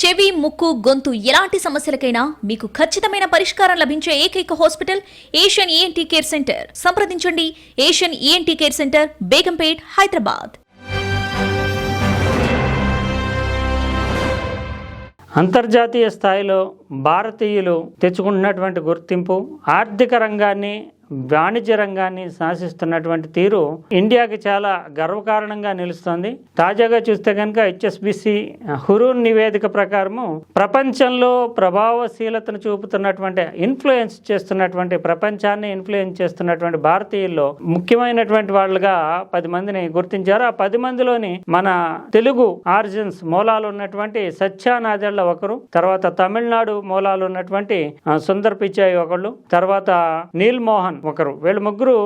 చెవి ముక్కు గొంతు ఎలాంటి సమస్యలకైనా మీకు ఖచ్చితమైన పరిష్కారం లభించే ఏకైక hospital Asian ENT care centre. సంప్రదించండి. Asian ENT care centre Begumpet Hyderabad. అంతర్జాతీయ స్థాయిలో భారతీయులు తెచ్చుకుంటున్నటువంటి గుర్తింపు ఆర్థిక రంగాన్ని వాణిజ్య రంగాన్ని శాసిస్తున్నటువంటి తీరు ఇండియాకి చాలా గర్వకారణంగా నిలుస్తోంది. తాజాగా చూస్తే కనుక హెచ్ఎస్బిసి హురూన్ నివేదిక ప్రకారము ప్రపంచంలో ప్రభావశీలతను చూపుతున్నటువంటి ఇన్ఫ్లుయెన్స్ చేస్తున్నటువంటి ప్రపంచాన్ని ఇన్ఫ్లుయెన్స్ చేస్తున్నటువంటి భారతీయుల్లో ముఖ్యమైనటువంటి వాళ్ళుగా పది మందిని గుర్తించారు. ఆ పది మందిలోని మన తెలుగు ఆరిజిన్స్ మూలాలు ఉన్నటువంటి సత్యానాదేళ్ళ ఒకరు తర్వాత తమిళనాడు మూలాలు ఉన్నటువంటి సుందర్ పిచాయి ఒకళ్ళు తర్వాత నీల్ మోహన్ ఒకరు. వీళ్ళు ముగ్గురు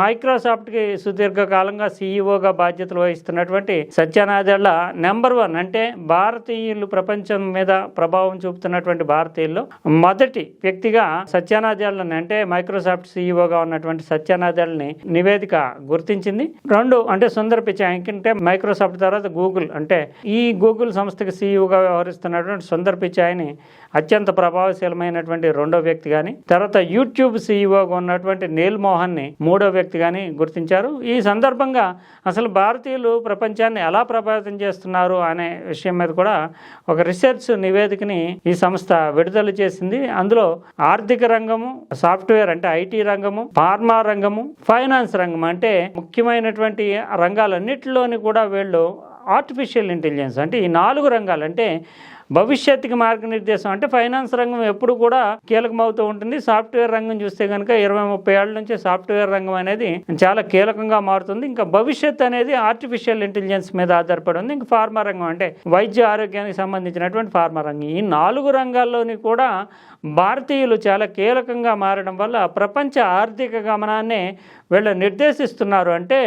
మైక్రోసాఫ్ట్కి సుదీర్ఘకాలంగా సీఈఓగా బాధ్యతలు వహిస్తున్నటువంటి సత్యానాదెళ్ళ నెంబర్ వన్ అంటే భారతీయులు ప్రపంచం మీద ప్రభావం చూపుతున్నటువంటి భారతీయుల్లో మొదటి వ్యక్తిగా సత్యానాదెళ్ళని అంటే మైక్రోసాఫ్ట్ సీఈఓగా ఉన్నటువంటి సత్యానాదెళ్ళని నివేదిక గుర్తించింది. రెండు అంటే సుందర్ పిచాయ్ అంటే మైక్రోసాఫ్ట్ తర్వాత గూగుల్ అంటే ఈ గూగుల్ సంస్థకి సీఈఓగా వ్యవహరిస్తున్నటువంటి సుందర్ పిచాయ్ని అత్యంత ప్రభావశీలమైనటువంటి రెండో వ్యక్తి కానీ తర్వాత యూట్యూబ్ సీఈఓగా ఉన్నటువంటి నీల్ మోహన్ని మూడో వ్యక్తి కానీ గుర్తించారు. ఈ సందర్భంగా అసలు భారతీయులు ప్రపంచాన్ని ఎలా ప్రభావితం చేస్తున్నారు అనే విషయం మీద కూడా ఒక రీసెర్చ్ నివేదికని ఈ సంస్థ విడుదల చేసింది. అందులో ఆర్థిక రంగము సాఫ్ట్వేర్ అంటే ఐటీ రంగము ఫార్మా రంగము ఫైనాన్స్ రంగం అంటే ముఖ్యమైనటువంటి రంగాలన్నిటిలోని కూడా వీళ్ళు ఆర్టిఫిషియల్ ఇంటెలిజెన్స్ అంటే ఈ నాలుగు రంగాలు అంటే భవిష్యత్తుకి మార్గనిర్దేశం అంటే ఫైనాన్స్ రంగం ఎప్పుడు కూడా కీలకమవుతూ ఉంటుంది. సాఫ్ట్వేర్ రంగం చూస్తే కనుక ఇరవై ముప్పై ఏళ్ళ నుంచి సాఫ్ట్వేర్ రంగం అనేది చాలా కీలకంగా మారుతుంది. ఇంకా భవిష్యత్ అనేది ఆర్టిఫిషియల్ ఇంటెలిజెన్స్ మీద ఆధారపడి ఉంది. ఇంకా ఫార్మా రంగం అంటే వైద్య ఆరోగ్యానికి సంబంధించినటువంటి ఫార్మా రంగం. ఈ నాలుగు రంగాల్లోని కూడా భారతీయులు చాలా కీలకంగా మారడం వల్ల ప్రపంచ ఆర్థిక గమనాన్ని వీళ్ళు నిర్దేశిస్తున్నారు. అంటే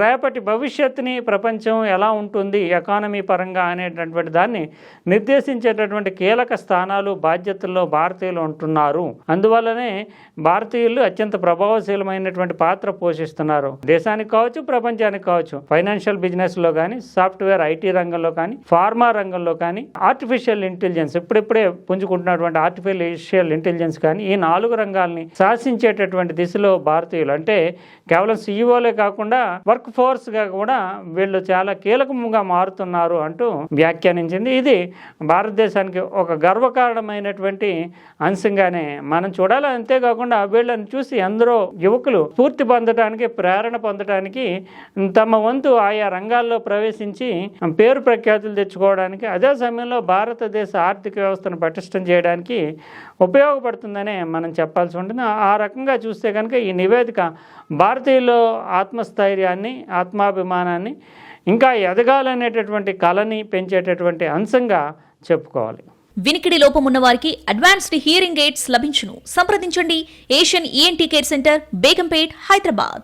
రేపటి భవిష్యత్తుని ప్రపంచం ఎలా ఉంటుంది ఎకానమీ పరంగా అనేటటువంటి దాన్ని నిర్దేశించేటటువంటి కీలక స్థానాలు బాధ్యతల్లో భారతీయులు ఉంటున్నారు. అందువల్లనే భారతీయులు అత్యంత ప్రభావశీలమైనటువంటి పాత్ర పోషిస్తున్నారు. దేశానికి కావచ్చు ప్రపంచానికి కావచ్చు ఫైనాన్షియల్ బిజినెస్లో కానీ సాఫ్ట్వేర్ ఐటీ రంగంలో కానీ ఫార్మా రంగంలో కానీ ఆర్టిఫిషియల్ ఇంటెలిజెన్స్ ఇప్పుడిప్పుడే పుంజుకుంటున్నటువంటి ఆర్టిఫిషియల్ ఇంటెలిజెన్స్ కానీ ఈ నాలుగు రంగాల్ని శాసించేటటువంటి దిశలో భారతీయులు. అంటే కేవలం సీఈఓలే కాకుండా వర్క్ ఫోర్స్గా కూడా వీళ్ళు చాలా కీలకంగా మారుతున్నారు అంటూ వ్యాఖ్యానించింది. ఇది భారతదేశానికి ఒక గర్వకారణమైనటువంటి అంశంగానే మనం చూడాలి. అంతేకాకుండా వీళ్ళని చూసి ఎందరో యువకులు స్ఫూర్తి పొందడానికి ప్రేరణ పొందడానికి తమ వంతు ఆయా రంగాల్లో ప్రవేశించి పేరు ప్రఖ్యాతులు తెచ్చుకోవడానికి అదే సమయంలో భారతదేశ ఆర్థిక వ్యవస్థను పటిష్టం చేయడానికి ఉపయోగపడుతుందనే మనం చెప్పాల్సి ఉంటుంది. ఆ- ఆ రకంగా చూస్తే కనుక ఈ నివేదిక భారతీయుల్లో ఆత్మస్థైర్యాన్ని ఆత్మాభిమానాన్ని ఇంకా ఎదగాలనేటటువంటి కళని పెంచేటటువంటి అంశంగా చెప్పుకోవాలి. వినికిడి లోపం ఉన్న వారికి అడ్వాన్స్డ్ హియరింగ్ ఎయిడ్స్ లభించును. సంప్రదించండి. Asian ENT care centre Begumpet Hyderabad.